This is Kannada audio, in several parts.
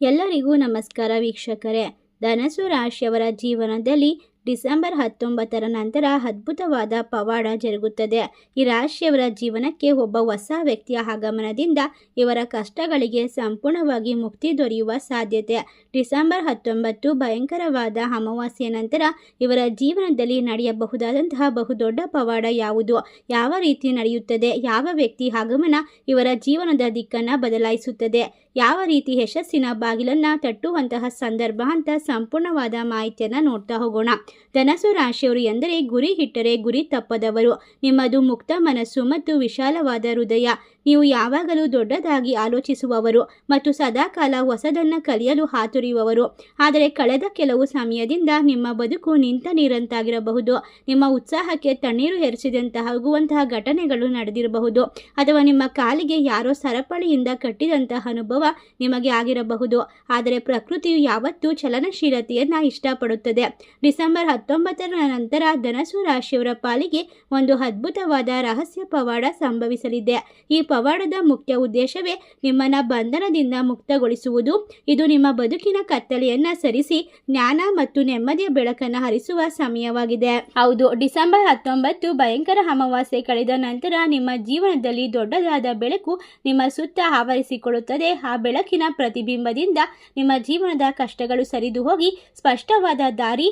ಎಲ್ಲರಿಗೂ ನಮಸ್ಕಾರ ವೀಕ್ಷಕರೇ. ಧನಸು ರಾಶಿಯವರ ಜೀವನದಲ್ಲಿ ಡಿಸೆಂಬರ್ ಹತ್ತೊಂಬತ್ತರ ನಂತರ ಅದ್ಭುತವಾದ ಪವಾಡ ಜರುಗುತ್ತದೆ. ಈ ರಾಶಿಯವರ ಜೀವನಕ್ಕೆ ಒಬ್ಬ ಹೊಸ ವ್ಯಕ್ತಿಯ ಆಗಮನದಿಂದ ಇವರ ಕಷ್ಟಗಳಿಗೆ ಸಂಪೂರ್ಣವಾಗಿ ಮುಕ್ತಿ ದೊರೆಯುವ ಸಾಧ್ಯತೆ. ಡಿಸೆಂಬರ್ ಹತ್ತೊಂಬತ್ತು ಭಯಂಕರವಾದ ಅಮಾವಾಸ್ಯೆ ನಂತರ ಇವರ ಜೀವನದಲ್ಲಿ ನಡೆಯಬಹುದಾದಂತಹ ಬಹುದೊಡ್ಡ ಪವಾಡ ಯಾವುದು? ಯಾವ ರೀತಿ ನಡೆಯುತ್ತದೆ? ಯಾವ ವ್ಯಕ್ತಿ ಆಗಮನ ಇವರ ಜೀವನದ ದಿಕ್ಕನ್ನು ಬದಲಾಯಿಸುತ್ತದೆ? ಯಾವ ರೀತಿ ಯಶಸ್ಸಿನ ಬಾಗಿಲನ್ನು ತಟ್ಟುವಂತಹ ಸಂದರ್ಭ ಅಂತ ಸಂಪೂರ್ಣವಾದ ಮಾಹಿತಿಯನ್ನು ನೋಡ್ತಾ ಹೋಗೋಣ. ಧನಸು ರಾಶಿಯವರು ಎಂದರೆ ಗುರಿ ಹಿಟ್ಟರೆ ಗುರಿ ತಪ್ಪದವರು. ನಿಮ್ಮದು ಮುಕ್ತ ಮನಸ್ಸು ಮತ್ತು ವಿಶಾಲವಾದ ಹೃದಯ. ನೀವು ಯಾವಾಗಲೂ ದೊಡ್ಡದಾಗಿ ಆಲೋಚಿಸುವವರು ಮತ್ತು ಸದಾಕಾಲ ಹೊಸದನ್ನು ಕಲಿಯಲು ಹಾತೊರೆಯುವವರು. ಆದರೆ ಕಳೆದ ಕೆಲವು ಸಮಯದಿಂದ ನಿಮ್ಮ ಬದುಕು ನಿಂತ ನೀರಂತಾಗಿರಬಹುದು ನಿಮ್ಮ ಉತ್ಸಾಹಕ್ಕೆ ತಣ್ಣೀರು ಎರಚಿದಂತಾಗುವಂತಹ ಘಟನೆಗಳು ನಡೆದಿರಬಹುದು. ಅಥವಾ ನಿಮ್ಮ ಕಾಲಿಗೆ ಯಾರೋ ಸರಪಳಿಯಿಂದ ಕಟ್ಟಿದಂತಹ ಅನುಭವ ನಿಮಗೆ ಆಗಿರಬಹುದು. ಆದರೆ ಪ್ರಕೃತಿಯು ಯಾವತ್ತೂ ಚಲನಶೀಲತೆಯನ್ನು ಇಷ್ಟಪಡುತ್ತದೆ. ಡಿಸೆಂಬರ್ ಹತ್ತೊಂಬತ್ತರ ನಂತರ ಧನಸು ರಾಶಿಯವರ ಪಾಲಿಗೆ ಒಂದು ಅದ್ಭುತವಾದ ರಹಸ್ಯ ಪವಾಡ ಸಂಭವಿಸಲಿದೆ. ಈ ಪವಾಡದ ಮುಖ್ಯ ಉದ್ದೇಶವೇ ನಿಮ್ಮನ್ನ ಬಂಧನದಿಂದ ಮುಕ್ತಗೊಳಿಸುವುದು. ಇದು ನಿಮ್ಮ ಬದುಕಿನ ಕತ್ತಲೆಯನ್ನ ಸರಿಸಿ, ಜ್ಞಾನ ಮತ್ತು ನೆಮ್ಮದಿಯ ಬೆಳಕನ್ನು ಹರಿಸುವ ಸಮಯವಾಗಿದೆ. ಹೌದು, ಡಿಸೆಂಬರ್ ಹತ್ತೊಂಬತ್ತು ಭಯಂಕರ ಅಮಾವಾಸ್ಯೆ ಕಳೆದ ನಂತರ ನಿಮ್ಮ ಜೀವನದಲ್ಲಿ ದೊಡ್ಡದಾದ ಬೆಳಕು ನಿಮ್ಮ ಸುತ್ತ ಆವರಿಸಿಕೊಳ್ಳುತ್ತದೆ. ಆ ಬೆಳಕಿನ ಪ್ರತಿಬಿಂಬದಿಂದ ನಿಮ್ಮ ಜೀವನದ ಕಷ್ಟಗಳು ಸರಿದು ಹೋಗಿ ಸ್ಪಷ್ಟವಾದ ದಾರಿ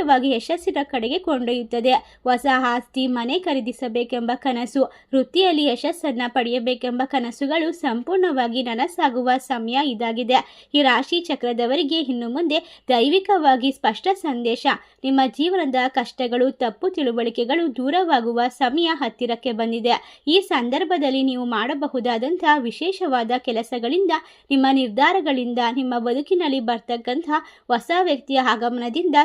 ವಿಶೇಷವಾಗಿ ಯಶಸ್ಸಿನ ಕಡೆಗೆ ಕೊಂಡೊಯ್ಯುತ್ತದೆ. ಹೊಸ ಆಸ್ತಿ, ಮನೆ ಖರೀದಿಸಬೇಕೆಂಬ ಕನಸು, ವೃತ್ತಿಯಲ್ಲಿ ಯಶಸ್ಸನ್ನ ಪಡೆಯಬೇಕೆಂಬ ಕನಸುಗಳು ಸಂಪೂರ್ಣವಾಗಿ ನನಸಾಗುವ ಸಮಯ ಇದಾಗಿದೆ. ಈ ರಾಶಿ ಚಕ್ರದವರಿಗೆ ಇನ್ನು ಮುಂದೆ ದೈವಿಕವಾಗಿ ಸ್ಪಷ್ಟ ಸಂದೇಶ, ನಿಮ್ಮ ಜೀವನದ ಕಷ್ಟಗಳು, ತಪ್ಪು ತಿಳುವಳಿಕೆಗಳು ದೂರವಾಗುವ ಸಮಯ ಹತ್ತಿರಕ್ಕೆ ಬಂದಿದೆ. ಈ ಸಂದರ್ಭದಲ್ಲಿ ನೀವು ಮಾಡಬಹುದಾದಂತಹ ವಿಶೇಷವಾದ ಕೆಲಸಗಳಿಂದ, ನಿಮ್ಮ ನಿರ್ಧಾರಗಳಿಂದ, ನಿಮ್ಮ ಬದುಕಿನಲ್ಲಿ ಬರ್ತಕ್ಕಂತಹ ಹೊಸ ವ್ಯಕ್ತಿಯ ಆಗಮನದಿಂದ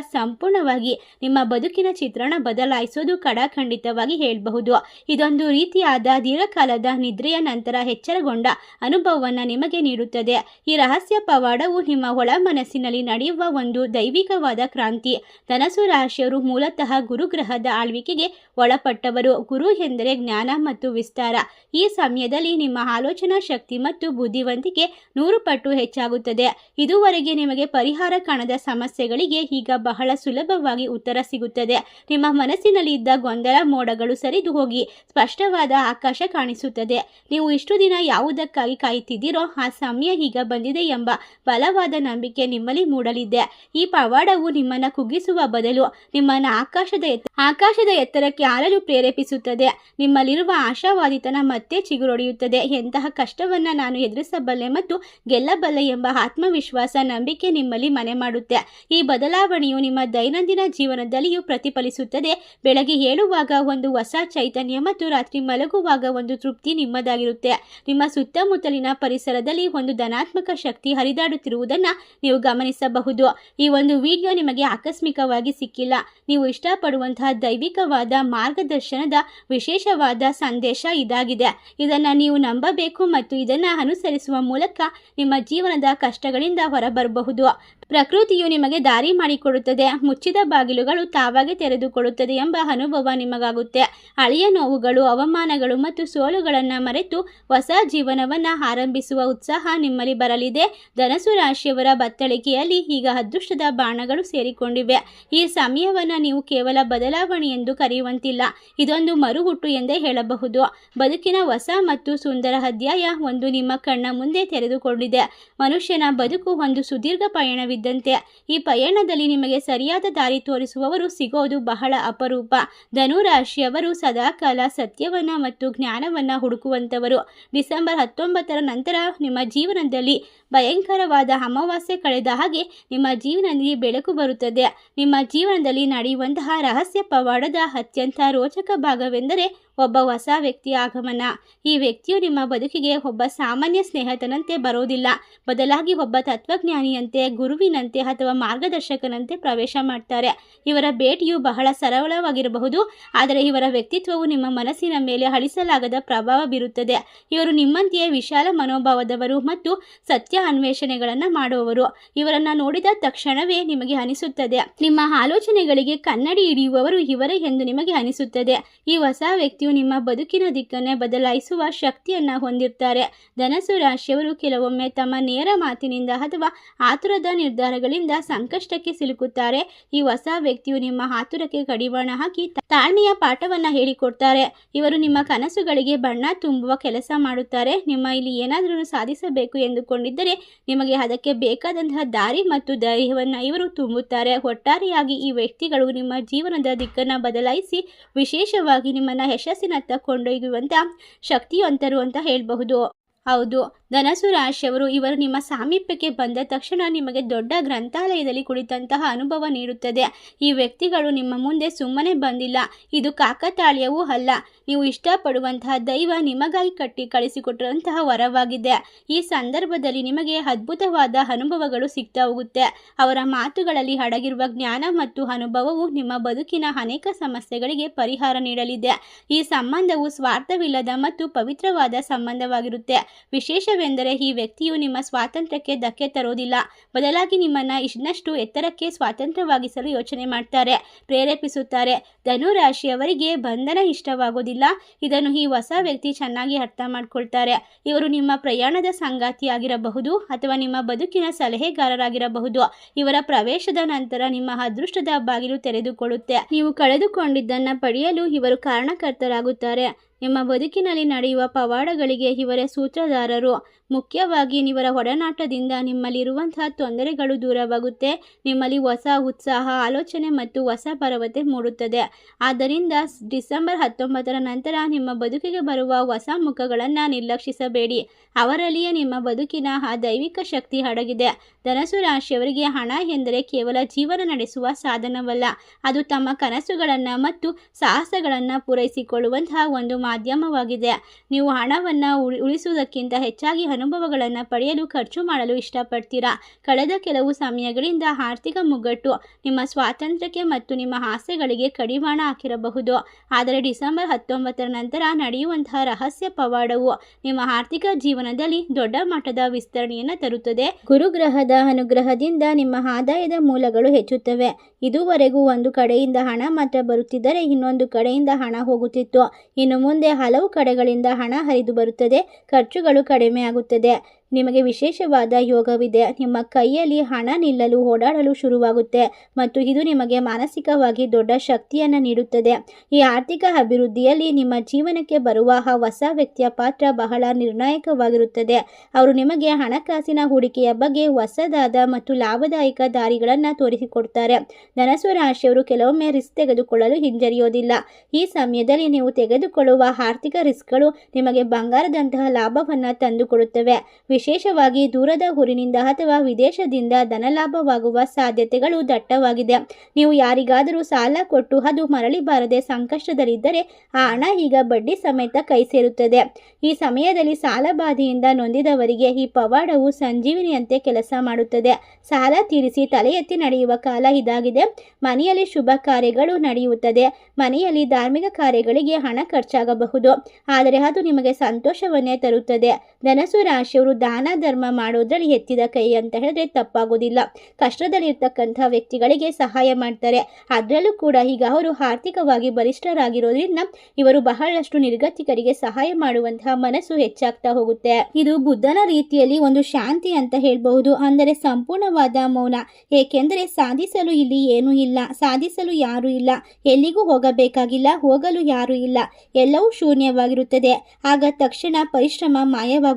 ಸಂಪೂರ್ಣವಾಗಿ ನಿಮ್ಮ ಬದುಕಿನ ಚಿತ್ರಣ ಬದಲಾಯಿಸೋದು ಕಡಖಂಡಿತವಾಗಿ ಹೇಳಬಹುದು. ಇದೊಂದು ರೀತಿಯಾದ ದೀರ್ಘಕಾಲದ ನಿದ್ರೆಯ ನಂತರ ಎಚ್ಚರಗೊಂಡ ಅನುಭವವನ್ನು ನಿಮಗೆ ನೀಡುತ್ತದೆ. ಈ ರಹಸ್ಯ ಪವಾಡವು ನಿಮ್ಮ ಒಳ ಮನಸ್ಸಿನಲ್ಲಿ ನಡೆಯುವ ಒಂದು ದೈವಿಕವಾದ ಕ್ರಾಂತಿ. ಧನಸು ರಾಶಿಯವರು ಮೂಲತಃ ಗುರುಗ್ರಹದ ಆಳ್ವಿಕೆಗೆ ಒಳಪಟ್ಟವರು. ಗುರು ಎಂದರೆ ಜ್ಞಾನ ಮತ್ತು ವಿಸ್ತಾರ. ಈ ಸಮಯದಲ್ಲಿ ನಿಮ್ಮ ಆಲೋಚನಾ ಶಕ್ತಿ ಮತ್ತು ಬುದ್ಧಿವಂತಿಕೆ ನೂರು ಪಟ್ಟು ಹೆಚ್ಚಾಗುತ್ತದೆ. ಇದುವರೆಗೆ ನಿಮಗೆ ಪರಿಹಾರ ಕಾಣದ ಸಮಸ್ಯೆಗಳಿಗೆ ಈಗ ಬಹಳ ಸುಲಭವಾಗಿ ಉತ್ತರ ಸಿಗುತ್ತದೆ. ನಿಮ್ಮ ಮನಸ್ಸಿನಲ್ಲಿ ಇದ್ದ ಗೊಂದಲ ಮೋಡಗಳು ಸರಿದು ಹೋಗಿ ಸ್ಪಷ್ಟವಾದ ಆಕಾಶ ಕಾಣಿಸುತ್ತದೆ. ನೀವು ಇಷ್ಟು ದಿನ ಯಾವುದಕ್ಕಾಗಿ ಕಾಯುತ್ತಿದ್ದೀರೋ ಆ ಸಮಯ ಈಗ ಬಂದಿದೆ ಎಂಬ ಬಲವಾದ ನಂಬಿಕೆ ನಿಮ್ಮಲ್ಲಿ ಮೂಡಲಿದೆ. ಈ ಪವಾಡವು ನಿಮ್ಮನ್ನ ಕುಗ್ಗಿಸುವ ಬದಲು ನಿಮ್ಮನ್ನ ಆಕಾಶದ ಎತ್ತ ಆಕಾಶದ ಎತ್ತರಕ್ಕೆ ಆಳಲು ಪ್ರೇರೇಪಿಸುತ್ತದೆ. ನಿಮ್ಮಲ್ಲಿರುವ ಆಶಾವಾದಿತನ ಮತ್ತೆ ಚಿಗುರೊಡೆಯುತ್ತದೆ. ಎಂತಹ ಕಷ್ಟವನ್ನ ನಾನು ಎದುರಿಸಬಲ್ಲೆ ಮತ್ತು ಗೆಲ್ಲಬಲ್ಲೆ ಎಂಬ ಆತ್ಮವಿಶ್ವಾಸ ನಂಬಿಕೆ ನಿಮ್ಮಲ್ಲಿ ಮನೆ ಮಾಡುತ್ತೆ. ಈ ಬದಲಾವಣೆಯು ನಿಮ್ಮ ದೈನಂದಿನ ಜೀವನದಲ್ಲಿಯೂ ಪ್ರತಿಫಲಿಸುತ್ತದೆ. ಬೆಳಗ್ಗೆ ಏಳುವಾಗ ಒಂದು ಹೊಸ ಚೈತನ್ಯ ಮತ್ತು ರಾತ್ರಿ ಮಲಗುವಾಗ ಒಂದು ತೃಪ್ತಿ ನಿಮ್ಮದಾಗಿರುತ್ತೆ. ನಿಮ್ಮ ಸುತ್ತಮುತ್ತಲಿನ ಪರಿಸರದಲ್ಲಿ ಒಂದು ಧನಾತ್ಮಕ ಶಕ್ತಿ ಹರಿದಾಡುತ್ತಿರುವುದನ್ನು ನೀವು ಗಮನಿಸಬಹುದು. ಈ ಒಂದು ವಿಡಿಯೋ ನಿಮಗೆ ಆಕಸ್ಮಿಕವಾಗಿ ಸಿಕ್ಕಿಲ್ಲ. ನೀವು ಇಷ್ಟಪಡುವಂತಹ ದೈವಿಕವಾದ ಮಾರ್ಗದರ್ಶನದ ವಿಶೇಷವಾದ ಸಂದೇಶ ಇದಾಗಿದೆ. ಇದನ್ನು ನೀವು ನಂಬಬೇಕು ಮತ್ತು ಇದನ್ನು ಅನುಸರಿಸುವ ಮೂಲಕ ನಿಮ್ಮ ಜೀವನದ ಕಷ್ಟಗಳಿಂದ ಹೊರಬರಬಹುದು. ಪ್ರಕೃತಿಯು ನಿಮಗೆ ದಾರಿ ಮಾಡಿಕೊಡುತ್ತದೆ. ಮುಚ್ಚಿದ ಬಾಗಿಲುಗಳು ತಾವಾಗಿ ತೆರೆದುಕೊಳ್ಳುತ್ತದೆ ಎಂಬ ಅನುಭವ ನಿಮಗಾಗುತ್ತೆ. ಹಳೆಯ ನೋವುಗಳು, ಅವಮಾನಗಳು ಮತ್ತು ಸೋಲುಗಳನ್ನು ಮರೆತು ಹೊಸ ಜೀವನವನ್ನು ಆರಂಭಿಸುವ ಉತ್ಸಾಹ ನಿಮ್ಮಲ್ಲಿ ಬರಲಿದೆ. ಧನಸು ರಾಶಿಯವರ ಬತ್ತಳಿಕೆಯಲ್ಲಿ ಈಗ ಅದೃಷ್ಟದ ಬಾಣಗಳು ಸೇರಿಕೊಂಡಿವೆ. ಈ ಸಮಯವನ್ನು ನೀವು ಕೇವಲ ಬದಲಾವಣೆ ಎಂದು ಕರೆಯುವಂತಿಲ್ಲ. ಇದೊಂದು ಮರುಹುಟ್ಟು ಎಂದೇ ಹೇಳಬಹುದು. ಬದುಕಿನ ಹೊಸ ಮತ್ತು ಸುಂದರ ಅಧ್ಯಾಯ ಒಂದು ನಿಮ್ಮ ಕಣ್ಣ ಮುಂದೆ ತೆರೆದುಕೊಂಡಿದೆ. ಮನುಷ್ಯನ ಬದುಕು ಒಂದು ಸುದೀರ್ಘ ಪಯಣವಿದ್ದಂತೆ. ಈ ಪಯಣದಲ್ಲಿ ನಿಮಗೆ ಸರಿಯಾದ ದಾರಿ ತೋರಿಸುವವರು ಸಿಗೋದು ಬಹಳ ಅಪರೂಪ. ಧನುರಾಶಿಯವರು ಸದಾಕಾಲ ಸತ್ಯವನ್ನ ಮತ್ತು ಜ್ಞಾನವನ್ನ ಹುಡುಕುವಂಥವರು ಡಿಸೆಂಬರ್ ಹತ್ತೊಂಬತ್ತರ ನಂತರ ನಿಮ್ಮ ಜೀವನದಲ್ಲಿ ಭಯಂಕರವಾದ ಅಮಾವಾಸ್ಯೆ ಕಳೆದ ಹಾಗೆ ನಿಮ್ಮ ಜೀವನದಲ್ಲಿ ಬೆಳಕು ಬರುತ್ತದೆ. ನಿಮ್ಮ ಜೀವನದಲ್ಲಿ ನಡೆಯುವಂತಹ ರಹಸ್ಯ ಪವಾಡದ ಅತ್ಯಂತ ರೋಚಕ ಭಾಗವೆಂದರೆ ಒಬ್ಬ ಹೊಸ ವ್ಯಕ್ತಿಯ ಆಗಮನ. ಈ ವ್ಯಕ್ತಿಯು ನಿಮ್ಮ ಬದುಕಿಗೆ ಒಬ್ಬ ಸಾಮಾನ್ಯ ಸ್ನೇಹಿತನಂತೆ ಬರೋದಿಲ್ಲ. ಬದಲಾಗಿ ಒಬ್ಬ ತತ್ವಜ್ಞಾನಿಯಂತೆ, ಗುರುವಿನಂತೆ ಅಥವಾ ಮಾರ್ಗದರ್ಶಕನಂತೆ ಪ್ರವೇಶ ಮಾಡ್ತಾರೆ. ಇವರ ಭೇಟಿಯು ಬಹಳ ಸರಳವಾಗಿರಬಹುದು, ಆದರೆ ಇವರ ವ್ಯಕ್ತಿತ್ವವು ನಿಮ್ಮ ಮನಸ್ಸಿನ ಮೇಲೆ ಅಳಿಸಲಾಗದ ಪ್ರಭಾವ ಬೀರುತ್ತದೆ. ಇವರು ನಿಮ್ಮಂತೆಯೇ ವಿಶಾಲ ಮನೋಭಾವದವರು ಮತ್ತು ಸತ್ಯ ಅನ್ವೇಷಣೆಗಳನ್ನು ಮಾಡುವವರು. ಇವರನ್ನು ನೋಡಿದ ತಕ್ಷಣವೇ ನಿಮಗೆ ಅನಿಸುತ್ತದೆ. ನಿಮ್ಮ ಆಲೋಚನೆಗಳಿಗೆ ಕನ್ನಡಿ ಹಿಡಿಯುವವರು ಇವರೇ ಎಂದು ನಿಮಗೆ ಅನಿಸುತ್ತದೆ. ಈ ಹೊಸ ವ್ಯಕ್ತಿ ವ್ಯಕ್ತಿಯು ನಿಮ್ಮ ಬದುಕಿನ ದಿಕ್ಕನ್ನೇ ಬದಲಾಯಿಸುವ ಶಕ್ತಿಯನ್ನು ಹೊಂದಿರ್ತಾರೆ. ಧನಸು ರಾಶಿಯವರು ಕೆಲವೊಮ್ಮೆ ತಮ್ಮ ನೇರ ಮಾತಿನಿಂದ ಅಥವಾ ಆತುರದ ನಿರ್ಧಾರಗಳಿಂದ ಸಂಕಷ್ಟಕ್ಕೆ ಸಿಲುಕುತ್ತಾರೆ. ಈ ಹೊಸ ವ್ಯಕ್ತಿಯು ನಿಮ್ಮ ಆತುರಕ್ಕೆ ಕಡಿವಾಣ ಹಾಕಿ ತಾಳ್ಮೆಯ ಪಾಠವನ್ನು ಹೇಳಿಕೊಡ್ತಾರೆ. ಇವರು ನಿಮ್ಮ ಕನಸುಗಳಿಗೆ ಬಣ್ಣ ತುಂಬುವ ಕೆಲಸ ಮಾಡುತ್ತಾರೆ. ನಿಮ್ಮ ಇಲ್ಲಿ ಏನಾದರೂ ಸಾಧಿಸಬೇಕು ಎಂದುಕೊಂಡಿದ್ದರೆ ನಿಮಗೆ ಅದಕ್ಕೆ ಬೇಕಾದಂತಹ ದಾರಿ ಮತ್ತು ಧೈರ್ಯವನ್ನು ಇವರು ತುಂಬುತ್ತಾರೆ. ಒಟ್ಟಾರೆಯಾಗಿ ಈ ವ್ಯಕ್ತಿಗಳು ನಿಮ್ಮ ಜೀವನದ ದಿಕ್ಕನ್ನು ಬದಲಾಯಿಸಿ ವಿಶೇಷವಾಗಿ ನಿಮ್ಮನ್ನು ಯಶಸ್ಸಿನತ್ತ ಕೊಂಡೊಯ್ಯುವಂಥ ಶಕ್ತಿವಂತರು ಅಂತ ಹೇಳಬಹುದು. ಹೌದು, ಧನಸು ರಾಶಿಯವರು ಇವರು ನಿಮ್ಮ ಸಾಮೀಪ್ಯಕ್ಕೆ ಬಂದ ತಕ್ಷಣ ನಿಮಗೆ ದೊಡ್ಡ ಗ್ರಂಥಾಲಯದಲ್ಲಿ ಕುಳಿತಂತಹ ಅನುಭವ ನೀಡುತ್ತದೆ. ಈ ವ್ಯಕ್ತಿಗಳು ನಿಮ್ಮ ಮುಂದೆ ಸುಮ್ಮನೆ ಬಂದಿಲ್ಲ. ಇದು ಕಾಕತಾಳೀಯವೂ ಅಲ್ಲ. ನೀವು ಇಷ್ಟಪಡುವಂತಹ ದೈವ ನಿಮಗಾಗಿ ಕಟ್ಟಿ ಕಳಿಸಿಕೊಟ್ಟಿರುವಂತಹ ವರವಾಗಿದೆ. ಈ ಸಂದರ್ಭದಲ್ಲಿ ನಿಮಗೆ ಅದ್ಭುತವಾದ ಅನುಭವಗಳು ಸಿಗ್ತಾ ಹೋಗುತ್ತೆ. ಅವರ ಮಾತುಗಳಲ್ಲಿ ಅಡಗಿರುವ ಜ್ಞಾನ ಮತ್ತು ಅನುಭವವು ನಿಮ್ಮ ಬದುಕಿನ ಅನೇಕ ಸಮಸ್ಯೆಗಳಿಗೆ ಪರಿಹಾರ ನೀಡಲಿದೆ. ಈ ಸಂಬಂಧವು ಸ್ವಾರ್ಥವಿಲ್ಲದ ಮತ್ತು ಪವಿತ್ರವಾದ ಸಂಬಂಧವಾಗಿರುತ್ತೆ. ವಿಶೇಷವೆಂದರೆ ಈ ವ್ಯಕ್ತಿಯು ನಿಮ್ಮ ಸ್ವಾತಂತ್ರ್ಯಕ್ಕೆ ಧಕ್ಕೆ ತರೋದಿಲ್ಲ. ಬದಲಾಗಿ ನಿಮ್ಮನ್ನ ಇನ್ನಷ್ಟು ಎತ್ತರಕ್ಕೆ ಸ್ವಾತಂತ್ರ್ಯವಾಗಿಸಲು ಯೋಚನೆ ಮಾಡ್ತಾರೆ. ಪ್ರೇರೇಪಿಸುತ್ತಾರೆ. ಧನುರಾಶಿಯವರಿಗೆ ಬಂಧನ ಇಷ್ಟವಾಗೋದಿಲ್ಲ. ಇದನ್ನು ಈ ಹೊಸ ವ್ಯಕ್ತಿ ಚೆನ್ನಾಗಿ ಅರ್ಥ ಮಾಡ್ಕೊಳ್ತಾರೆ. ಇವರು ನಿಮ್ಮ ಪ್ರಯಾಣದ ಸಂಗಾತಿಯಾಗಿರಬಹುದು ಅಥವಾ ನಿಮ್ಮ ಬದುಕಿನ ಸಲಹೆಗಾರರಾಗಿರಬಹುದು. ಇವರ ಪ್ರವೇಶದ ನಂತರ ನಿಮ್ಮ ಅದೃಷ್ಟದ ಬಾಗಿಲು ತೆರೆದುಕೊಳ್ಳುತ್ತೆ. ನೀವು ಕಳೆದುಕೊಂಡಿದ್ದನ್ನು ಪಡೆಯಲು ಇವರು ಕಾರಣಕರ್ತರಾಗುತ್ತಾರೆ. ನಿಮ್ಮ ಬದುಕಿನಲ್ಲಿ ನಡೆಯುವ ಪವಾಡಗಳಿಗೆ ಇವರೇ ಸೂತ್ರಧಾರರು. ಮುಖ್ಯವಾಗಿ ಇವರ ಒಡನಾಟದಿಂದ ನಿಮ್ಮಲ್ಲಿರುವಂತಹ ತೊಂದರೆಗಳು ದೂರವಾಗುತ್ತೆ. ನಿಮ್ಮಲ್ಲಿ ಹೊಸ ಉತ್ಸಾಹ, ಆಲೋಚನೆ ಮತ್ತು ಹೊಸ ಭರವಸೆ ಮೂಡುತ್ತದೆ. ಆದ್ದರಿಂದ ಡಿಸೆಂಬರ್ ಹತ್ತೊಂಬತ್ತರ ನಂತರ ನಿಮ್ಮ ಬದುಕಿಗೆ ಬರುವ ಹೊಸ ಮುಖಗಳನ್ನು ನಿರ್ಲಕ್ಷಿಸಬೇಡಿ. ಅವರಲ್ಲಿಯೇ ನಿಮ್ಮ ಬದುಕಿನ ಆ ದೈವಿಕ ಶಕ್ತಿ ಅಡಗಿದೆ ಧನಸು ರಾಶಿಯವರಿಗೆ ಹಣ ಎಂದರೆ ಕೇವಲ ಜೀವನ ನಡೆಸುವ ಸಾಧನವಲ್ಲ. ಅದು ತಮ್ಮ ಕನಸುಗಳನ್ನು ಮತ್ತು ಸಾಹಸಗಳನ್ನು ಪೂರೈಸಿಕೊಳ್ಳುವಂತಹ ಒಂದು ಮಾಧ್ಯಮವಾಗಿದೆ. ನೀವು ಹಣವನ್ನು ಉಳಿ, ಉಳಿಸುವುದಕ್ಕಿಂತ ಹೆಚ್ಚಾಗಿ ಅನುಭವಗಳನ್ನು ಪಡೆಯಲು ಖರ್ಚು ಮಾಡಲು ಇಷ್ಟಪಡ್ತೀರಾ? ಕಳೆದ ಕೆಲವು ಸಮಯಗಳಿಂದ ಆರ್ಥಿಕ ಮುಗ್ಗಟ್ಟು ನಿಮ್ಮ ಸ್ವಾತಂತ್ರ್ಯಕ್ಕೆ ಮತ್ತು ನಿಮ್ಮ ಆಸೆಗಳಿಗೆ ಕಡಿವಾಣ ಹಾಕಿರಬಹುದು. ಆದರೆ ಡಿಸೆಂಬರ್ ಹತ್ತೊಂಬತ್ತರ ನಂತರ ನಡೆಯುವಂತಹ ರಹಸ್ಯ ಪವಾಡವು ನಿಮ್ಮ ಆರ್ಥಿಕ ಜೀವನದಲ್ಲಿ ದೊಡ್ಡ ಮಟ್ಟದ ವಿಸ್ತರಣೆಯನ್ನು ತರುತ್ತದೆ. ಗುರುಗ್ರಹದ ಅನುಗ್ರಹದಿಂದ ನಿಮ್ಮ ಆದಾಯದ ಮೂಲಗಳು ಹೆಚ್ಚುತ್ತವೆ. ಇದುವರೆಗೂ ಒಂದು ಕಡೆಯಿಂದ ಹಣ ಮಾತ್ರ ಬರುತ್ತಿದ್ದರೆ ಇನ್ನೊಂದು ಕಡೆಯಿಂದ ಹಣ ಹೋಗುತ್ತಿತ್ತು. ಇನ್ನು ಮುಂದೆ ಹಲವು ಕಡೆಗಳಿಂದ ಹಣ ಹರಿದು ಬರುತ್ತದೆ ಖರ್ಚುಗಳು ಕಡಿಮೆ ಆಗುತ್ತದೆ ನಿಮಗೆ ವಿಶೇಷವಾದ ಯೋಗವಿದೆ. ನಿಮ್ಮ ಕೈಯಲ್ಲಿ ಹಣ ನಿಲ್ಲಲು, ಓಡಾಡಲು ಶುರುವಾಗುತ್ತೆ ಮತ್ತು ಇದು ನಿಮಗೆ ಮಾನಸಿಕವಾಗಿ ದೊಡ್ಡ ಶಕ್ತಿಯನ್ನು ನೀಡುತ್ತದೆ. ಈ ಆರ್ಥಿಕ ಅಭಿವೃದ್ಧಿಯಲ್ಲಿ ನಿಮ್ಮ ಜೀವನಕ್ಕೆ ಬರುವ ಹೊಸ ವ್ಯಕ್ತಿಯ ಪಾತ್ರ ಬಹಳ ನಿರ್ಣಾಯಕವಾಗಿರುತ್ತದೆ. ಅವರು ನಿಮಗೆ ಹಣಕಾಸಿನ ಹೂಡಿಕೆಯ ಬಗ್ಗೆ ಹೊಸದಾದ ಮತ್ತು ಲಾಭದಾಯಕ ದಾರಿಗಳನ್ನು ತೋರಿಸಿಕೊಡ್ತಾರೆ. ಧನಸ್ವ ರಾಶಿಯವರು ಕೆಲವೊಮ್ಮೆ ರಿಸ್ಕ್ ತೆಗೆದುಕೊಳ್ಳಲು ಹಿಂಜರಿಯೋದಿಲ್ಲ. ಈ ಸಮಯದಲ್ಲಿ ನೀವು ತೆಗೆದುಕೊಳ್ಳುವ ಆರ್ಥಿಕ ರಿಸ್ಕ್ಗಳು ನಿಮಗೆ ಬಂಗಾರದಂತಹ ಲಾಭವನ್ನು ತಂದುಕೊಡುತ್ತವೆ. ವಿಶೇಷವಾಗಿ ದೂರದ ಊರಿನಿಂದ ಅಥವಾ ವಿದೇಶದಿಂದ ಧನಲಾಭವಾಗುವ ಸಾಧ್ಯತೆಗಳು ದಟ್ಟವಾಗಿದೆ. ನೀವು ಯಾರಿಗಾದರೂ ಸಾಲ ಕೊಟ್ಟು ಅದು ಮರಳಿ ಬಾರದೆ ಸಂಕಷ್ಟದಲ್ಲಿದ್ದರೆ ಆ ಹಣ ಈಗ ಬಡ್ಡಿ ಸಮೇತ ಕೈ ಸೇರುತ್ತದೆ. ಈ ಸಮಯದಲ್ಲಿ ಸಾಲ ಬಾಧೆಯಿಂದ ನೊಂದಿದವರಿಗೆ ಈ ಪವಾಡವು ಸಂಜೀವಿನಿಯಂತೆ ಕೆಲಸ ಮಾಡುತ್ತದೆ. ಸಾಲ ತೀರಿಸಿ ತಲೆ ಎತ್ತಿ ನಡೆಯುವ ಕಾಲ ಇದಾಗಿದೆ. ಮನೆಯಲ್ಲಿ ಶುಭ ಕಾರ್ಯಗಳು ನಡೆಯುತ್ತದೆ. ಮನೆಯಲ್ಲಿ ಧಾರ್ಮಿಕ ಕಾರ್ಯಗಳಿಗೆ ಹಣ ಖರ್ಚಾಗಬಹುದು. ಆದರೆ ಅದು ನಿಮಗೆ ಸಂತೋಷವನ್ನೇ ತರುತ್ತದೆ. ಧನಸು ರಾಶಿಯವರು ದಾನ ಧರ್ಮ ಮಾಡೋದ್ರಲ್ಲಿ ಎತ್ತಿದ ಕೈ ಅಂತ ಹೇಳಿದ್ರೆ ತಪ್ಪಾಗೋದಿಲ್ಲ. ಕಷ್ಟದಲ್ಲಿರ್ತಕ್ಕಂಥ ವ್ಯಕ್ತಿಗಳಿಗೆ ಸಹಾಯ ಮಾಡ್ತಾರೆ. ಅದರಲ್ಲೂ ಕೂಡ ಈಗ ಅವರು ಆರ್ಥಿಕವಾಗಿ ಬಲಿಷ್ಠರಾಗಿರೋದ್ರಿಂದ ಇವರು ಬಹಳಷ್ಟು ನಿರ್ಗತಿಕರಿಗೆ ಸಹಾಯ ಮಾಡುವಂತಹ ಮನಸ್ಸು ಹೆಚ್ಚಾಗ್ತಾ ಹೋಗುತ್ತೆ. ಇದು ಬುದ್ಧನ ರೀತಿಯಲ್ಲಿ ಒಂದು ಶಾಂತಿ ಅಂತ ಹೇಳಬಹುದು. ಅಂದರೆ ಸಂಪೂರ್ಣವಾದ ಮೌನ. ಏಕೆಂದರೆ ಸಾಧಿಸಲು ಇಲ್ಲಿ ಏನೂ ಇಲ್ಲ. ಸಾಧಿಸಲು ಯಾರೂ ಇಲ್ಲ. ಎಲ್ಲಿಗೂ ಹೋಗಬೇಕಾಗಿಲ್ಲ. ಹೋಗಲು ಯಾರೂ ಇಲ್ಲ. ಎಲ್ಲವೂ ಶೂನ್ಯವಾಗಿರುತ್ತದೆ. ಆಗ ತಕ್ಷಣ ಪರಿಶ್ರಮ ಮಾಯವಾಗುತ್ತದೆ.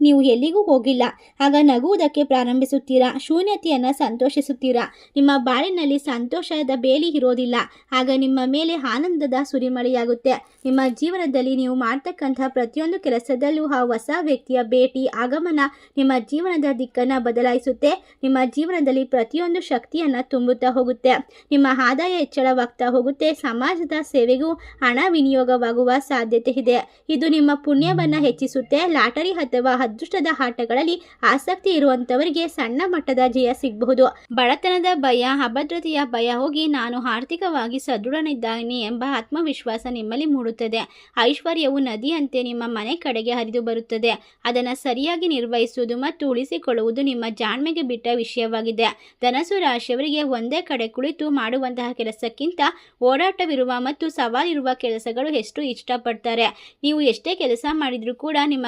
ನೀವು ಎಲ್ಲಿಗೂ ಹೋಗಿಲ್ಲ. ಆಗ ನಗುವುದಕ್ಕೆ ಪ್ರಾರಂಭಿಸುತ್ತೀರಾ? ಶೂನ್ಯತೆಯನ್ನು ಸಂತೋಷಿಸುತ್ತೀರಾ? ನಿಮ್ಮ ಬಾಳಿನಲ್ಲಿ ಸಂತೋಷದ ಬೇಲಿ ಇರೋದಿಲ್ಲ. ಆಗ ನಿಮ್ಮ ಮೇಲೆ ಆನಂದದ ಸುರಿಮಳೆಯಾಗುತ್ತೆ. ನಿಮ್ಮ ಜೀವನದಲ್ಲಿ ನೀವು ಮಾಡ್ತಕ್ಕಂಥ ಪ್ರತಿಯೊಂದು ಕೆಲಸದಲ್ಲೂ ಆ ಹೊಸ ವ್ಯಕ್ತಿಯ ಭೇಟಿ, ಆಗಮನ ನಿಮ್ಮ ಜೀವನದ ದಿಕ್ಕನ್ನು ಬದಲಾಯಿಸುತ್ತೆ. ನಿಮ್ಮ ಜೀವನದಲ್ಲಿ ಪ್ರತಿಯೊಂದು ಶಕ್ತಿಯನ್ನು ತುಂಬುತ್ತಾ ಹೋಗುತ್ತೆ. ನಿಮ್ಮ ಆದಾಯ ಹೆಚ್ಚಳವಾಗ್ತಾ ಹೋಗುತ್ತೆ. ಸಮಾಜದ ಸೇವೆಗೂ ಹಣ ವಿನಿಯೋಗವಾಗುವ ಸಾಧ್ಯತೆ ಇದೆ. ಇದು ನಿಮ್ಮ ಪುಣ್ಯವನ್ನು ಹೆಚ್ಚಿಸುತ್ತೆ. ಲಾಟರಿ ಅಥವಾ ಅದೃಷ್ಟದ ಆಟಗಳಲ್ಲಿ ಆಸಕ್ತಿ ಇರುವಂತವರಿಗೆ ಸಣ್ಣ ಮಟ್ಟದ ಜಯ ಸಿಗಬಹುದು. ಬಡತನದ ಭಯ, ಅಭದ್ರತೆಯ ಭಯ ಹೋಗಿ ನಾನು ಆರ್ಥಿಕವಾಗಿ ಸದೃಢನಿದ್ದಾನೆ ಎಂಬ ಆತ್ಮವಿಶ್ವಾಸ ನಿಮ್ಮಲ್ಲಿ ಮೂಡುತ್ತದೆ. ಐಶ್ವರ್ಯವು ನದಿಯಂತೆ ನಿಮ್ಮ ಮನೆ ಕಡೆಗೆ ಹರಿದು ಬರುತ್ತದೆ. ಅದನ್ನು ಸರಿಯಾಗಿ ನಿರ್ವಹಿಸುವುದು ಮತ್ತು ಉಳಿಸಿಕೊಳ್ಳುವುದು ನಿಮ್ಮ ಜಾಣ್ಮೆಗೆ ಬಿಟ್ಟ ವಿಷಯವಾಗಿದೆ. ಧನಸು ರಾಶಿಯವರಿಗೆ ಒಂದೇ ಕಡೆ ಕುಳಿತು ಮಾಡುವಂತಹ ಕೆಲಸಕ್ಕಿಂತ ಓಡಾಟವಿರುವ ಮತ್ತು ಸವಾಲಿರುವ ಕೆಲಸಗಳು ಎಷ್ಟು ಇಷ್ಟಪಡ್ತಾರೆ. ನೀವು ಎಷ್ಟೇ ಕೆಲಸ ಮಾಡಿದರೂ ಕೂಡ ನಿಮ್ಮ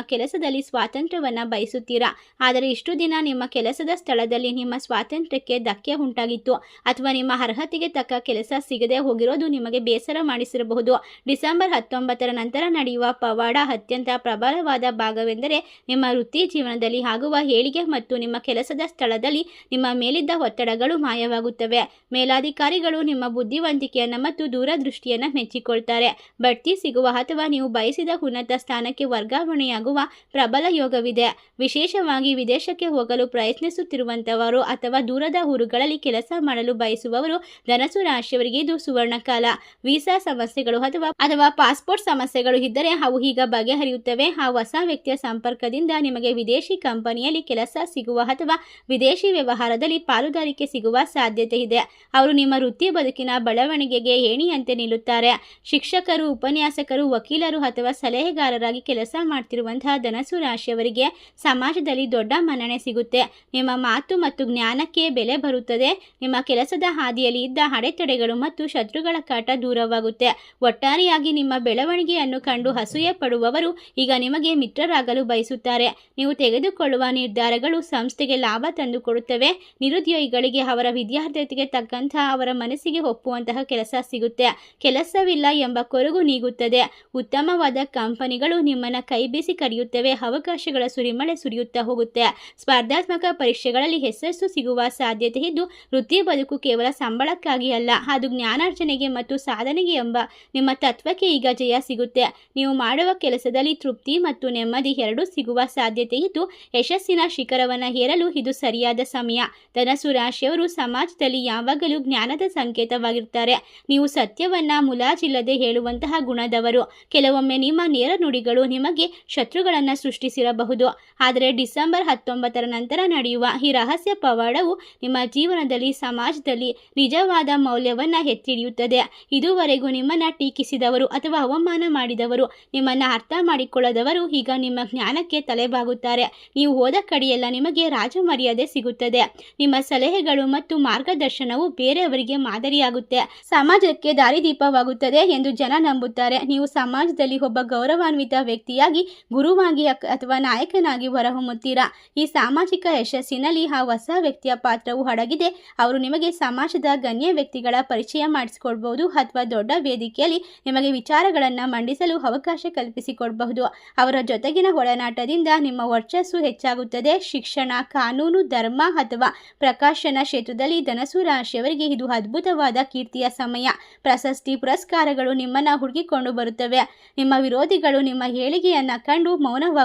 ಕೆಲಸದಲ್ಲಿ ಸ್ವಾತಂತ್ರ್ಯವನ್ನು ಬಯಸುತ್ತೀರಾ? ಆದರೆ ಇಷ್ಟು ದಿನ ನಿಮ್ಮ ಕೆಲಸದ ಸ್ಥಳದಲ್ಲಿ ನಿಮ್ಮ ಸ್ವಾತಂತ್ರ್ಯಕ್ಕೆ ಧಕ್ಕೆ ಉಂಟಾಗಿತ್ತು. ಅಥವಾ ನಿಮ್ಮ ಅರ್ಹತೆಗೆ ತಕ್ಕ ಕೆಲಸ ಸಿಗದೆ ಹೋಗಿರೋದು ನಿಮಗೆ ಬೇಸರ ಮಾಡಿಸಿರಬಹುದು. ಡಿಸೆಂಬರ್ ಹತ್ತೊಂಬತ್ತರ ನಂತರ ನಡೆಯುವ ಪವಾಡ ಅತ್ಯಂತ ಪ್ರಬಲವಾದ ಭಾಗವೆಂದರೆ ನಿಮ್ಮ ವೃತ್ತಿ ಜೀವನದಲ್ಲಿ ಆಗುವ ಏಳಿಗೆ ಮತ್ತು ನಿಮ್ಮ ಕೆಲಸದ ಸ್ಥಳದಲ್ಲಿ ನಿಮ್ಮ ಮೇಲಿದ್ದ ಒತ್ತಡಗಳು ಮಾಯವಾಗುತ್ತವೆ. ಮೇಲಾಧಿಕಾರಿಗಳು ನಿಮ್ಮ ಬುದ್ಧಿವಂತಿಕೆಯನ್ನು ಮತ್ತು ದೂರದೃಷ್ಟಿಯನ್ನು ಮೆಚ್ಚಿಕೊಳ್ತಾರೆ. ಬಡ್ತಿ ಸಿಗುವ ಅಥವಾ ನೀವು ಬಯಸಿದ ಉನ್ನತ ಸ್ಥಾನಕ್ಕೆ ವರ್ಗಾವಣೆಯಾಗುವ ಪ್ರಬಲ ಯೋಗವಿದೆ. ವಿಶೇಷವಾಗಿ ವಿದೇಶಕ್ಕೆ ಹೋಗಲು ಪ್ರಯತ್ನಿಸುತ್ತಿರುವಂತವರು ಅಥವಾ ದೂರದ ಊರುಗಳಲ್ಲಿ ಕೆಲಸ ಮಾಡಲು ಬಯಸುವವರು ಧನಸು ರಾಶಿಯವರಿಗೆ ಇದು ಸುವರ್ಣ ಕಾಲ ವೀಸಾ ಸಮಸ್ಯೆಗಳು ಅಥವಾ ಅಥವಾ ಪಾಸ್ಪೋರ್ಟ್ ಸಮಸ್ಯೆಗಳು ಇದ್ದರೆ ಅವು ಈಗ ಬಗೆಹರಿಯುತ್ತವೆ. ಆ ಹೊಸ ವ್ಯಕ್ತಿಯ ಸಂಪರ್ಕದಿಂದ ನಿಮಗೆ ವಿದೇಶಿ ಕಂಪನಿಯಲ್ಲಿ ಕೆಲಸ ಸಿಗುವ ಅಥವಾ ವಿದೇಶಿ ವ್ಯವಹಾರದಲ್ಲಿ ಪಾಲುದಾರಿಕೆ ಸಿಗುವ ಸಾಧ್ಯತೆ ಇದೆ. ಅವರು ನಿಮ್ಮ ವೃತ್ತಿ ಬದುಕಿನ ಬೆಳವಣಿಗೆಗೆ ಏಣಿಯಂತೆ ನಿಲ್ಲುತ್ತಾರೆ. ಶಿಕ್ಷಕರು, ಉಪನ್ಯಾಸಕರು, ವಕೀಲರು ಅಥವಾ ಸಲಹೆಗಾರರಾಗಿ ಕೆಲಸ ಮಾಡ್ತಿರುವಂತಹ ಧನಸು ರಾಶಿಯವರಿಗೆ ಸಮಾಜದಲ್ಲಿ ದೊಡ್ಡ ಮನ್ನಣೆ ಸಿಗುತ್ತೆ. ನಿಮ್ಮ ಮಾತು ಮತ್ತು ಜ್ಞಾನಕ್ಕೆ ಬೆಲೆ ಬರುತ್ತದೆ. ನಿಮ್ಮ ಕೆಲಸದ ಹಾದಿಯಲ್ಲಿ ಇದ್ದ ಅಡೆತಡೆಗಳು ಮತ್ತು ಶತ್ರುಗಳ ಕಾಟ ದೂರವಾಗುತ್ತೆ. ಒಟ್ಟಾರೆಯಾಗಿ ನಿಮ್ಮ ಬೆಳವಣಿಗೆಯನ್ನು ಕಂಡು ಅಸೂಯೆ ಪಡುವವರು ಈಗ ನಿಮಗೆ ಮಿತ್ರರಾಗಲು ಬಯಸುತ್ತಾರೆ. ನೀವು ತೆಗೆದುಕೊಳ್ಳುವ ನಿರ್ಧಾರಗಳು ಸಂಸ್ಥೆಗೆ ಲಾಭ ತಂದುಕೊಡುತ್ತವೆ. ನಿರುದ್ಯೋಗಿಗಳಿಗೆ ಅವರ ವಿದ್ಯಾರ್ಥಿಗೆ ತಕ್ಕಂತಹ ಅವರ ಮನಸ್ಸಿಗೆ ಒಪ್ಪುವಂತಹ ಕೆಲಸ ಸಿಗುತ್ತೆ. ಕೆಲಸವಿಲ್ಲ ಎಂಬ ಕೊರಗು ನೀಗುತ್ತದೆ. ಉತ್ತಮವಾದ ಕಂಪನಿಗಳು ನಿಮ್ಮನ್ನ ಕೈ ಬೀಸಿ ಕರೆಯುತ್ತವೆ ಅವಕಾಶಗಳ ಸುರಿಮಳೆ ಸುರಿಯುತ್ತಾ ಹೋಗುತ್ತೆ. ಸ್ಪರ್ಧಾತ್ಮಕ ಪರೀಕ್ಷೆಗಳಲ್ಲಿ ಹೆಸರು ಸಿಗುವ ಸಾಧ್ಯತೆ ಇದ್ದು ವೃತ್ತಿ ಬದುಕು ಕೇವಲ ಸಂಬಳಕ್ಕಾಗಿ ಅಲ್ಲ, ಅದು ಜ್ಞಾನಾರ್ಜನೆಗೆ ಮತ್ತು ಸಾಧನೆಗೆ ಎಂಬ ನಿಮ್ಮ ತತ್ವಕ್ಕೆ ಈಗ ಜಯ ಸಿಗುತ್ತೆ. ನೀವು ಮಾಡುವ ಕೆಲಸದಲ್ಲಿ ತೃಪ್ತಿ ಮತ್ತು ನೆಮ್ಮದಿ ಎರಡೂ ಸಿಗುವ ಸಾಧ್ಯತೆ ಇದ್ದು, ಯಶಸ್ಸಿನ ಶಿಖರವನ್ನು ಏರಲು ಇದು ಸರಿಯಾದ ಸಮಯ. ಧನಸು ರಾಶಿಯವರು ಸಮಾಜದಲ್ಲಿ ಯಾವಾಗಲೂ ಜ್ಞಾನದ ಸಂಕೇತವಾಗಿರ್ತಾರೆ ನೀವು ಸತ್ಯವನ್ನ ಮುಲಾಜಿಲ್ಲದೆ ಹೇಳುವಂತಹ ಗುಣದವರು. ಕೆಲವೊಮ್ಮೆ ನಿಮ್ಮ ನೇರ ನುಡಿಗಳು ನಿಮಗೆ ಶತ್ರುಗಳನ್ನು ಸೃಷ್ಟಿಸಿರಬಹುದು. ಆದರೆ ಡಿಸೆಂಬರ್ ಹತ್ತೊಂಬತ್ತರ ನಂತರ ನಡೆಯುವ ಈ ರಹಸ್ಯ ಪವಾಡವು ನಿಮ್ಮ ಜೀವನದಲ್ಲಿ, ಸಮಾಜದಲ್ಲಿ ನಿಜವಾದ ಮೌಲ್ಯವನ್ನು ಎತ್ತಿಡಿಯುತ್ತದೆ ಇದುವರೆಗೂ ನಿಮ್ಮನ್ನ ಟೀಕಿಸಿದವರು ಅಥವಾ ಅವಮಾನ ಮಾಡಿದವರು ನಿಮ್ಮನ್ನ ಅರ್ಥ ಮಾಡಿಕೊಳ್ಳದವರು ಈಗ ನಿಮ್ಮ ಜ್ಞಾನಕ್ಕೆ ತಲೆಬಾಗುತ್ತಾರೆ. ನೀವು ಹೋದ ಕಡೆಯೆಲ್ಲ ನಿಮಗೆ ರಾಜಮರ್ಯಾದೆ ಸಿಗುತ್ತದೆ. ನಿಮ್ಮ ಸಲಹೆಗಳು ಮತ್ತು ಮಾರ್ಗದರ್ಶನವು ಬೇರೆಯವರಿಗೆ ಮಾದರಿಯಾಗುತ್ತೆ. ಸಮಾಜಕ್ಕೆ ದಾರಿದೀಪವಾಗುತ್ತದೆ ಎಂದು ಜನ ನಂಬುತ್ತಾರೆ. ನೀವು ಸಮಾಜದಲ್ಲಿ ಒಬ್ಬ ಗೌರವಾನ್ವಿತ ವ್ಯಕ್ತಿಯಾಗಿ ಗುರುವಾಗಿ ಅಥವಾ ನಾಯಕನಾಗಿ ಹೊರಹೊಮ್ಮುತ್ತೀರಾ? ಈ ಸಾಮಾಜಿಕ ಯಶಸ್ಸಿನಲ್ಲಿ ಆ ಹೊಸ ವ್ಯಕ್ತಿಯ ಪಾತ್ರವು ಅಡಗಿದೆ ಅವರು ನಿಮಗೆ ಸಮಾಜದ ಗಣ್ಯ ವ್ಯಕ್ತಿಗಳ ಪರಿಚಯ ಮಾಡಿಸಿಕೊಡ್ಬಹುದು ಅಥವಾ ದೊಡ್ಡ ವೇದಿಕೆಯಲ್ಲಿ ನಿಮಗೆ ವಿಚಾರಗಳನ್ನು ಮಂಡಿಸಲು ಅವಕಾಶ ಕಲ್ಪಿಸಿಕೊಡಬಹುದು. ಅವರ ಜೊತೆಗಿನ ಒಡನಾಟದಿಂದ ನಿಮ್ಮ ವರ್ಚಸ್ಸು ಹೆಚ್ಚಾಗುತ್ತದೆ. ಶಿಕ್ಷಣ, ಕಾನೂನು, ಧರ್ಮ ಅಥವಾ ಪ್ರಕಾಶನ ಕ್ಷೇತ್ರದಲ್ಲಿ ಧನಸು ರಾಶಿಯವರಿಗೆ ಇದು ಅದ್ಭುತವಾದ ಕೀರ್ತಿಯ ಸಮಯ. ಪ್ರಶಸ್ತಿ ಪುರಸ್ಕಾರಗಳು ನಿಮ್ಮನ್ನ ಹುಡುಕಿಕೊಂಡು ಬರುತ್ತವೆ. ನಿಮ್ಮ ವಿರೋಧಿಗಳು ನಿಮ್ಮ ಹೇಳಿಕೆಯನ್ನ ಕಂಡು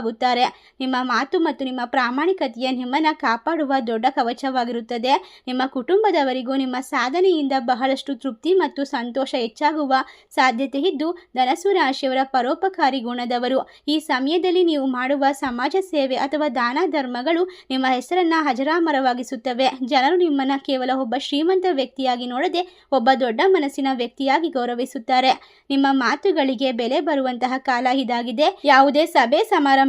ಮೌನವಾಗುತ್ತಾರೆ ನಿಮ್ಮ ಮಾತು ಮತ್ತು ನಿಮ್ಮ ಪ್ರಾಮಾಣಿಕತೆಯ ನಿಮ್ಮನ್ನ ಕಾಪಾಡುವ ದೊಡ್ಡ ಕವಚವಾಗಿರುತ್ತದೆ. ನಿಮ್ಮ ಕುಟುಂಬದವರಿಗೂ ನಿಮ್ಮ ಸಾಧನೆಯಿಂದ ಬಹಳಷ್ಟು ತೃಪ್ತಿ ಮತ್ತು ಸಂತೋಷ ಹೆಚ್ಚಾಗುವ ಸಾಧ್ಯತೆ ಇದ್ದು ಧನಸು ರಾಶಿಯವರ ಪರೋಪಕಾರಿ ಗುಣದವರು. ಈ ಸಮಯದಲ್ಲಿ ನೀವು ಮಾಡುವ ಸಮಾಜ ಸೇವೆ ಅಥವಾ ದಾನ ಧರ್ಮಗಳು ನಿಮ್ಮ ಹೆಸರನ್ನ ಹಜರಾಮರವಾಗಿಸುತ್ತವೆ ಜನರು ನಿಮ್ಮನ್ನ ಕೇವಲ ಒಬ್ಬ ಶ್ರೀಮಂತ ವ್ಯಕ್ತಿಯಾಗಿ ನೋಡದೆ ಒಬ್ಬ ದೊಡ್ಡ ಮನಸ್ಸಿನ ವ್ಯಕ್ತಿಯಾಗಿ ಗೌರವಿಸುತ್ತಾರೆ. ನಿಮ್ಮ ಮಾತುಗಳಿಗೆ ಬೆಲೆ ಬರುವಂತಹ ಕಾಲ ಇದಾಗಿದೆ. ಯಾವುದೇ ಸಭೆ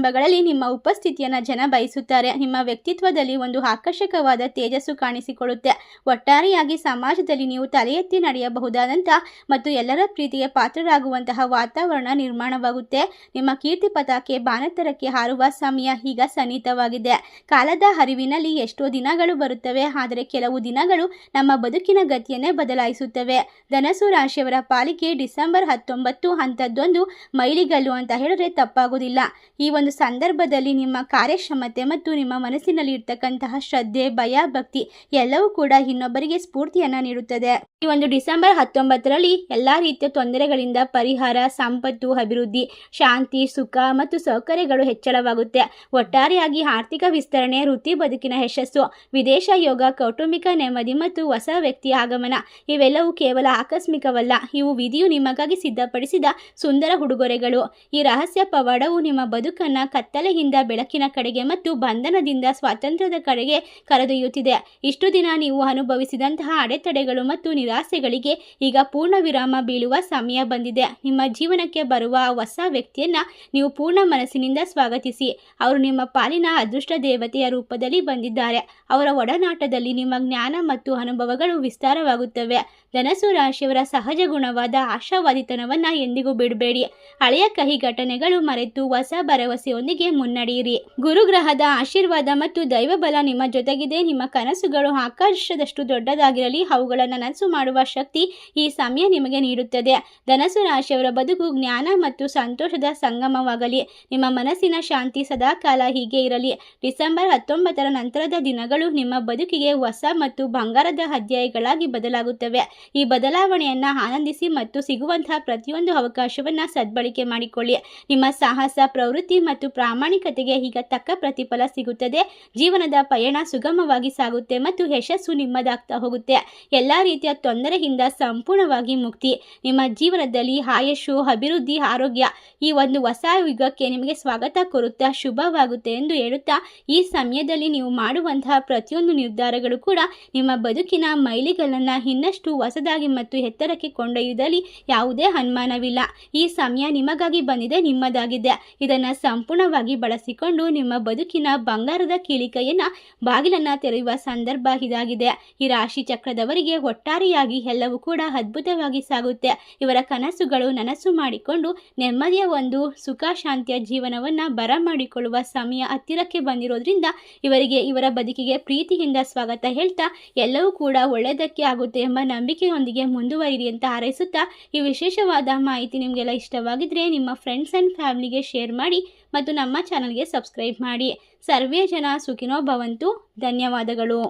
ಸಮಾರಂಭಗಳಲ್ಲಿ ನಿಮ್ಮ ಉಪಸ್ಥಿತಿಯನ್ನು ಜನ ಬಯಸುತ್ತಾರೆ. ನಿಮ್ಮ ವ್ಯಕ್ತಿತ್ವದಲ್ಲಿ ಒಂದು ಆಕರ್ಷಕವಾದ ತೇಜಸ್ಸು ಕಾಣಿಸಿಕೊಳ್ಳುತ್ತೆ. ಒಟ್ಟಾರೆಯಾಗಿ ಸಮಾಜದಲ್ಲಿ ನೀವು ತಲೆ ಎತ್ತಿ ನಡೆಯಬಹುದಾದಂಥ ಮತ್ತು ಎಲ್ಲರ ಪ್ರೀತಿಗೆ ಪಾತ್ರರಾಗುವಂತಹ ವಾತಾವರಣ ನಿರ್ಮಾಣವಾಗುತ್ತೆ. ನಿಮ್ಮ ಕೀರ್ತಿ ಪತಾಕೆ ಬಾನತ್ತರಕ್ಕೆ ಹಾರುವ ಸಮಯ ಈಗ ಸನ್ನಿಹಿತವಾಗಿದೆ. ಕಾಲದ ಹರಿವಿನಲ್ಲಿ ಎಷ್ಟೋ ದಿನಗಳು ಬರುತ್ತವೆ, ಆದರೆ ಕೆಲವು ದಿನಗಳು ನಮ್ಮ ಬದುಕಿನ ಗತಿಯನ್ನೇ ಬದಲಾಯಿಸುತ್ತವೆ. ಧನಸು ರಾಶಿಯವರ ಪಾಲಿಗೆ ಡಿಸೆಂಬರ್ ಹತ್ತೊಂಬತ್ತು ಅಂಥದ್ದೊಂದು ಮೈಲಿಗಲ್ಲು ಅಂತ ಹೇಳಿದ್ರೆ ತಪ್ಪಾಗುವುದಿಲ್ಲ. ಈ ಸಂದರ್ಭದಲ್ಲಿ ನಿಮ್ಮ ಕಾರ್ಯಕ್ಷಮತೆ ಮತ್ತು ನಿಮ್ಮ ಮನಸ್ಸಿನಲ್ಲಿ ಇರ್ತಕ್ಕಂತಹ ಶ್ರದ್ಧೆ, ಭಯ, ಭಕ್ತಿ ಎಲ್ಲವೂ ಕೂಡ ಇನ್ನೊಬ್ಬರಿಗೆ ಸ್ಫೂರ್ತಿಯನ್ನ ನೀಡುತ್ತದೆ. ಈ ಒಂದು ಡಿಸೆಂಬರ್ ಹತ್ತೊಂಬತ್ತರಲ್ಲಿ ಎಲ್ಲ ರೀತಿಯ ತೊಂದರೆಗಳಿಂದ ಪರಿಹಾರ, ಸಂಪತ್ತು, ಅಭಿವೃದ್ಧಿ, ಶಾಂತಿ, ಸುಖ ಮತ್ತು ಸೌಕರ್ಯಗಳು ಹೆಚ್ಚಳವಾಗುತ್ತೆ. ಒಟ್ಟಾರೆಯಾಗಿ ಆರ್ಥಿಕ ವಿಸ್ತರಣೆ, ವೃತ್ತಿ ಬದುಕಿನ ಯಶಸ್ಸು, ವಿದೇಶ ಯೋಗ, ಕೌಟುಂಬಿಕ ನೆಮ್ಮದಿ ಮತ್ತು ಹೊಸ ವ್ಯಕ್ತಿಯ ಆಗಮನ ಇವೆಲ್ಲವೂ ಕೇವಲ ಆಕಸ್ಮಿಕವಲ್ಲ. ಇವು ವಿಧಿಯು ನಿಮಗಾಗಿ ಸಿದ್ಧಪಡಿಸಿದ ಸುಂದರ ಉಡುಗೊರೆಗಳು. ಈ ರಹಸ್ಯ ಪವಾಡವು ನಿಮ್ಮ ಬದುಕನ್ನು ನಿಮ್ಮನ್ನ ಕತ್ತಲೆಯಿಂದ ಬೆಳಕಿನ ಕಡೆಗೆ ಮತ್ತು ಬಂಧನದಿಂದ ಸ್ವಾತಂತ್ರ್ಯದ ಕಡೆಗೆ ಕರೆದೊಯ್ಯುತ್ತಿದೆ. ಇಷ್ಟು ದಿನ ನೀವು ಅನುಭವಿಸಿದಂತಹ ಅಡೆತಡೆಗಳು ಮತ್ತು ನಿರಾಸೆಗಳಿಗೆ ಈಗ ಪೂರ್ಣ ವಿರಾಮ ಬೀಳುವ ಸಮಯ ಬಂದಿದೆ. ನಿಮ್ಮ ಜೀವನಕ್ಕೆ ಬರುವ ಹೊಸ ವ್ಯಕ್ತಿಯನ್ನ ನೀವು ಪೂರ್ಣ ಮನಸ್ಸಿನಿಂದ ಸ್ವಾಗತಿಸಿ. ಅವರು ನಿಮ್ಮ ಪಾಲಿನ ಅದೃಷ್ಟ ದೇವತೆಯ ರೂಪದಲ್ಲಿ ಬಂದಿದ್ದಾರೆ. ಅವರ ಒಡನಾಟದಲ್ಲಿ ನಿಮ್ಮ ಜ್ಞಾನ ಮತ್ತು ಅನುಭವಗಳು ವಿಸ್ತಾರವಾಗುತ್ತವೆ. ಧನಸು ರಾಶಿಯವರ ಸಹಜ ಗುಣವಾದ ಆಶಾವಾದಿತನವನ್ನು ಎಂದಿಗೂ ಬಿಡಬೇಡಿ. ಹಳೆಯ ಕಹಿ ಘಟನೆಗಳು ಮರೆತು ಹೊಸ ಭರವಸೆಯೊಂದಿಗೆ ಮುನ್ನಡೆಯಿರಿ. ಗುರುಗ್ರಹದ ಆಶೀರ್ವಾದ ಮತ್ತು ದೈವಬಲ ನಿಮ್ಮ ಜೊತೆಗಿದೆ. ನಿಮ್ಮ ಕನಸುಗಳು ಆಕಾಶದಷ್ಟು ದೊಡ್ಡದಾಗಿರಲಿ. ಅವುಗಳನ್ನು ನನಸು ಮಾಡುವ ಶಕ್ತಿ ಈ ಸಮಯ ನಿಮಗೆ ನೀಡುತ್ತದೆ. ಧನಸು ರಾಶಿಯವರ ಬದುಕು ಜ್ಞಾನ ಮತ್ತು ಸಂತೋಷದ ಸಂಗಮವಾಗಲಿ. ನಿಮ್ಮ ಮನಸ್ಸಿನ ಶಾಂತಿ ಸದಾಕಾಲ ಹೀಗೆ ಇರಲಿ. ಡಿಸೆಂಬರ್ ಹತ್ತೊಂಬತ್ತರ ನಂತರದ ದಿನಗಳು ನಿಮ್ಮ ಬದುಕಿಗೆ ಹೊಸ ಮತ್ತು ಬಂಗಾರದ ಅಧ್ಯಾಯಗಳಾಗಿ ಬದಲಾಗುತ್ತವೆ. ಈ ಬದಲಾವಣೆಯನ್ನ ಆನಂದಿಸಿ ಮತ್ತು ಸಿಗುವಂತಹ ಪ್ರತಿಯೊಂದು ಅವಕಾಶವನ್ನ ಸದ್ಬಳಕೆ ಮಾಡಿಕೊಳ್ಳಿ. ನಿಮ್ಮ ಸಾಹಸ, ಪ್ರವೃತ್ತಿ ಮತ್ತು ಪ್ರಾಮಾಣಿಕತೆಗೆ ಈಗ ತಕ್ಕ ಪ್ರತಿಫಲ ಸಿಗುತ್ತದೆ. ಜೀವನದ ಪಯಣ ಸುಗಮವಾಗಿ ಸಾಗುತ್ತೆ ಮತ್ತು ಯಶಸ್ಸು ನಿಮ್ಮದಾಗ್ತಾ ಹೋಗುತ್ತೆ. ಎಲ್ಲ ರೀತಿಯ ತೊಂದರೆಯಿಂದ ಸಂಪೂರ್ಣವಾಗಿ ಮುಕ್ತಿ. ನಿಮ್ಮ ಜೀವನದಲ್ಲಿ ಆಯಸ್ಸು, ಅಭಿವೃದ್ಧಿ, ಆರೋಗ್ಯ ಈ ಒಂದು ಹೊಸ ಯುಗಕ್ಕೆ ನಿಮಗೆ ಸ್ವಾಗತ ಕೋರುತ್ತಾ ಶುಭವಾಗುತ್ತೆ ಎಂದು ಹೇಳುತ್ತಾ, ಈ ಸಮಯದಲ್ಲಿ ನೀವು ಮಾಡುವಂತಹ ಪ್ರತಿಯೊಂದು ನಿರ್ಧಾರಗಳು ಕೂಡ ನಿಮ್ಮ ಬದುಕಿನ ಮೈಲಿಗಲ್ಲನ್ನ ಇನ್ನಷ್ಟು ಹೊಸದಾಗಿ ಮತ್ತು ಎತ್ತರಕ್ಕೆ ಕೊಂಡೊಯ್ಯುವುದರಲ್ಲಿ ಯಾವುದೇ ಅನುಮಾನವಿಲ್ಲ. ಈ ಸಮಯ ನಿಮಗಾಗಿ ಬಂದಿದೆ, ನಿಮ್ಮದಾಗಿದೆ. ಇದನ್ನು ಸಂಪೂರ್ಣವಾಗಿ ಬಳಸಿಕೊಂಡು ನಿಮ್ಮ ಬದುಕಿನ ಬಂಗಾರದ ಕೀಳಿಕೆಯನ್ನು ಬಾಗಿಲನ್ನು ತೆರೆಯುವ ಸಂದರ್ಭ ಇದಾಗಿದೆ. ಈ ರಾಶಿ ಚಕ್ರದವರಿಗೆ ಒಟ್ಟಾರೆಯಾಗಿ ಎಲ್ಲವೂ ಕೂಡ ಅದ್ಭುತವಾಗಿ ಸಾಗುತ್ತೆ. ಇವರ ಕನಸುಗಳು ನನಸು ಮಾಡಿಕೊಂಡು ನೆಮ್ಮದಿಯ ಒಂದು ಸುಖ, ಶಾಂತಿಯ ಜೀವನವನ್ನು ಬರಮಾಡಿಕೊಳ್ಳುವ ಸಮಯ ಹತ್ತಿರಕ್ಕೆ ಬಂದಿರೋದ್ರಿಂದ ಇವರಿಗೆ, ಇವರ ಬದುಕಿಗೆ ಪ್ರೀತಿಯಿಂದ ಸ್ವಾಗತ ಹೇಳ್ತಾ ಎಲ್ಲವೂ ಕೂಡ ಒಳ್ಳೆಯದಕ್ಕೆ ಆಗುತ್ತೆ ಎಂಬ ನಂಬಿಕೆಯೊಂದಿಗೆ ಮುಂದುವರಿಯಿರಿ ಅಂತ ಹಾರೈಸುತ್ತಾ ಈ ವಿಶೇಷವಾದ ಮಾಹಿತಿ ನಿಮಗೆಲ್ಲ ಇಷ್ಟವಾಗಿದ್ರೆ ನಿಮ್ಮ ಫ್ರೆಂಡ್ಸ್ ಆ್ಯಂಡ್ ಫ್ಯಾಮಿಲಿಗೆ ಶೇರ್ ಮಾಡಿ ಮತ್ತು ನಮ್ಮ ಚಾನಲ್ಗೆ ಸಬ್ಸ್ಕ್ರೈಬ್ ಮಾಡಿ. ಸರ್ವೇ ಜನ ಸುಖಿನೋ ಭವಂತು. ಧನ್ಯವಾದಗಳು.